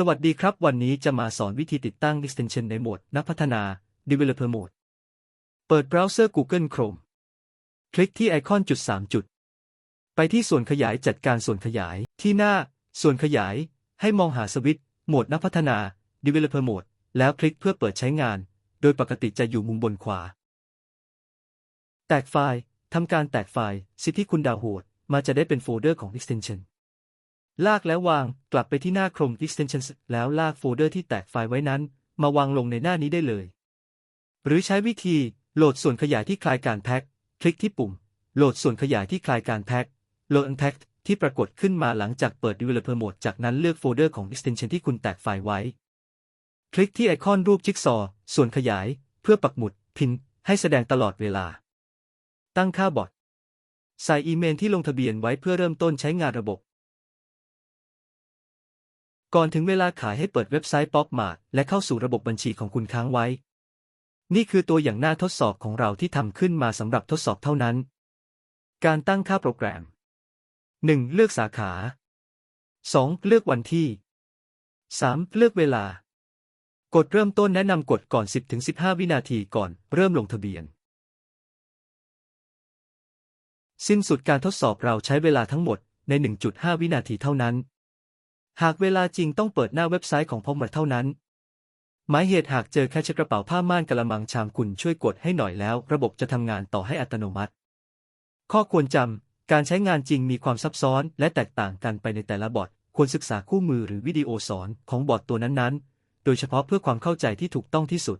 สวัสดีครับ วันนี้จะมาสอนวิธีติดตั้ง extension ในโหมด นักพัฒนา developer mode เปิดเบราว์เซอร์ Google Chrome คลิกที่ไอคอนจุด3จุด ไปที่ส่วนขยายจัดการส่วนขยายที่หน้า ส่วนขยาย ให้มองหาสวิตช์โหมด นักพัฒนา developer mode แล้วคลิกเพื่อเปิดใช้งาน โดยปกติจะอยู่มุมบนขวา แตกไฟล์ทำการแตกไฟล์สิทธิคุณดาวน์โหลดมาจะได้เป็นโฟลเดอร์ของ extension ลากแล้ววางกลับไปที่หน้า Chrome Extensions แล้วลากโฟลเดอร์ที่แตกไฟล์ไว้นั้น มาวางลงในหน้านี้ได้เลย หรือใช้วิธีโหลดส่วนขยายที่คลายการแพ็ค คลิกที่ปุ่ม โหลดส่วนขยายที่คลายการแพ็ค Load Unpack ที่ปรากฏขึ้นมาหลังจากเปิด Developer Mode จากนั้นเลือกโฟลเดอร์ของ Extension ที่คุณแตกไฟล์ไว้ คลิกที่ไอคอนรูปจิ๊กซอว์ส่วนขยาย เพื่อปักหมุด พิน ให้แสดงตลอดเวลา ตั้งค่าบอทใส่อีเมลที่ลงทะเบียนไว้เพื่อเริ่มต้นใช้งานระบบ ก่อนถึงเวลาขายให้เปิดเว็บไซต์ป๊อปมาและเข้าสู่ระบบบัญชีของคุณค้างไว้ นี่คือตัวอย่างหน้าทดสอบของเราที่ทำขึ้นมาสำหรับทดสอบเท่านั้น การตั้งค่าโปรแกรม 1. เลือกสาขา 2. เลือกวันที่ 3. เลือกเวลา กดเริ่มต้นแนะนำกดก่อน 10-15 วินาทีก่อนเริ่มลงทะเบียน สิ้นสุดการทดสอบเราใช้เวลาทั้งหมดใน 1.5 วินาทีเท่านั้น หากเวลาจริงต้องเปิดหน้าเว็บไซต์ของพอมเท่านั้น หมายเหตุหากเจอแค่ชกระเป๋าผ้าม่านกระมังชามคุณช่วยกดให้หน่อยแล้ว ระบบจะทำงานต่อให้อัตโนมัติ ข้อควรจำ การใช้งานจริงมีความซับซ้อนและแตกต่างกันไปในแต่ละบอทควรศึกษาคู่มือหรือวิดีโอสอนของบอทตัวนั้นๆ โดยเฉพาะเพื่อความเข้าใจที่ถูกต้องที่สุด